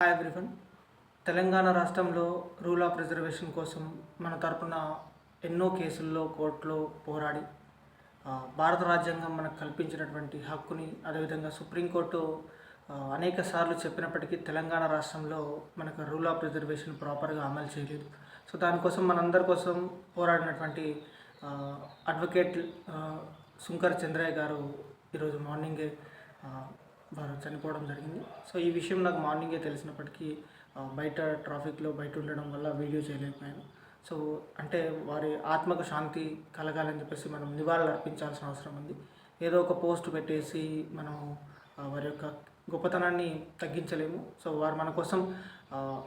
Hi everyone Telangana రాష్ట్రంలో rule of reservation కోసం మన తరపున ఎన్నో కేసుల్లో కోర్టులో పోరాడి భారత రాజ్యాంగం మనకు కల్పించినటువంటి హక్కుని అదేవిధంగా సుప్రీంకోర్టు అనేక సార్లు చెప్పినప్పటికీ తెలంగాణ రాష్ట్రంలో మనకు రూల్ ఆఫ్ రిజర్వేషన్ ప్రాపర్గా అమలు చేయలేదు. సో దానికోసం మనందరి కోసం పోరాడినటువంటి అడ్వకేట్ ఆ, సుంకర్ చంద్రయ్య గారు ఈరోజు మార్నింగే చనిపోవడం జరిగింది. సో ఈ విషయం నాకు మార్నింగే తెలిసినప్పటికీ బయట ట్రాఫిక్లో బయట ఉండడం వల్ల వీడియో చేయలేకపోయాను. సో అంటే వారి ఆత్మకు శాంతి కలగాలని చెప్పేసి మనం నివాళులు అర్పించాల్సిన అవసరం ఉంది. ఏదో ఒక పోస్ట్ పెట్టేసి మనం వారి యొక్క గొప్పతనాన్ని తగ్గించలేము. సో వారు మన కోసం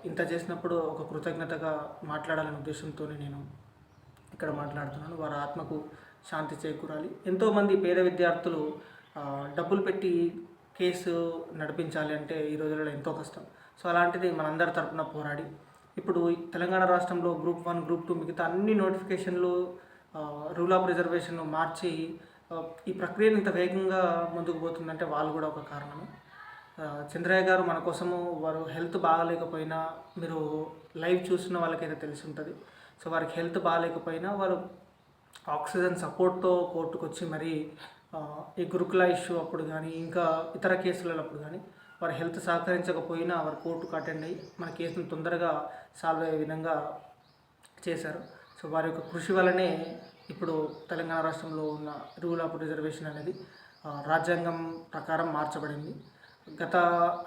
ఇంత చేసినప్పుడు ఒక కృతజ్ఞతగా మాట్లాడాలనే ఉద్దేశంతో నేను ఇక్కడ మాట్లాడుతున్నాను. వారి ఆత్మకు శాంతి చేకూరాలి. ఎంతోమంది పేద విద్యార్థులు డబ్బులు పెట్టి కేసు నడిపించాలి అంటే ఈ రోజులలో ఎంతో కష్టం. సో అలాంటిది మనందరి తరపున పోరాడి. ఇప్పుడు తెలంగాణ రాష్ట్రంలో గ్రూప్ వన్ గ్రూప్ టూ మిగతా అన్ని నోటిఫికేషన్లు రూల్ ఆఫ్ రిజర్వేషన్ మార్చి ఈ ప్రక్రియను ఇంత వేగంగా ముందుకు పోతుందంటే వాళ్ళు కూడా ఒక కారణము. చంద్రయ్య గారు మన కోసము వారు హెల్త్ బాగాలేకపోయినా మీరు లైవ్ చూసిన వాళ్ళకైతే తెలిసి ఉంటుంది. సో వారికి హెల్త్ బాగాలేకపోయినా వారు ఆక్సిజన్ సపోర్ట్తో కోర్టుకు వచ్చి మరి ఈ గురుకుల ఇష్యూ అప్పుడు కానీ ఇంకా ఇతర కేసులలో అప్పుడు కానీ వారి హెల్త్ సహకరించకపోయినా వారు కోర్టుకు అటెండ్ అయ్యి మన కేసును తొందరగా సాల్వ్ అయ్యే విధంగా చేశారు. సో వారి యొక్క కృషి వల్లనే ఇప్పుడు తెలంగాణ రాష్ట్రంలో ఉన్న రూల్ ఆఫ్ రిజర్వేషన్ అనేది రాజ్యాంగం ప్రకారం మార్చబడింది. గత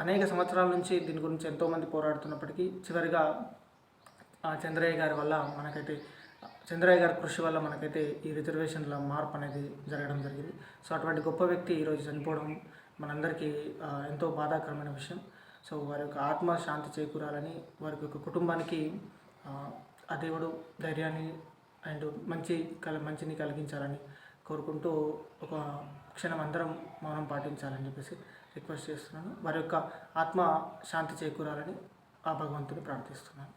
అనేక సంవత్సరాల నుంచి దీని గురించి ఎంతోమంది పోరాడుతున్నప్పటికీ చివరిగా ఆ చంద్రయ్య గారి వల్ల మనకైతే చంద్రయ్య గారి కృషి వల్ల మనకైతే ఈ రిజర్వేషన్ల మార్పు అనేది జరగడం జరిగింది. సో అటువంటి గొప్ప వ్యక్తి ఈరోజు చనిపోవడం మనందరికీ ఎంతో బాధాకరమైన విషయం. సో వారి యొక్క ఆత్మ శాంతి చేకూరాలని వారి యొక్క కుటుంబానికి ఆ దేవుడు ధైర్యాన్ని అండ్ మంచి కల మంచిని కలిగించాలని కోరుకుంటూ ఒక క్షణం అందరం మౌనం పాటించాలని చెప్పేసి రిక్వెస్ట్ చేస్తున్నాను. వారి యొక్క ఆత్మ శాంతి చేకూరాలని ఆ భగవంతుని ప్రార్థిస్తున్నాను.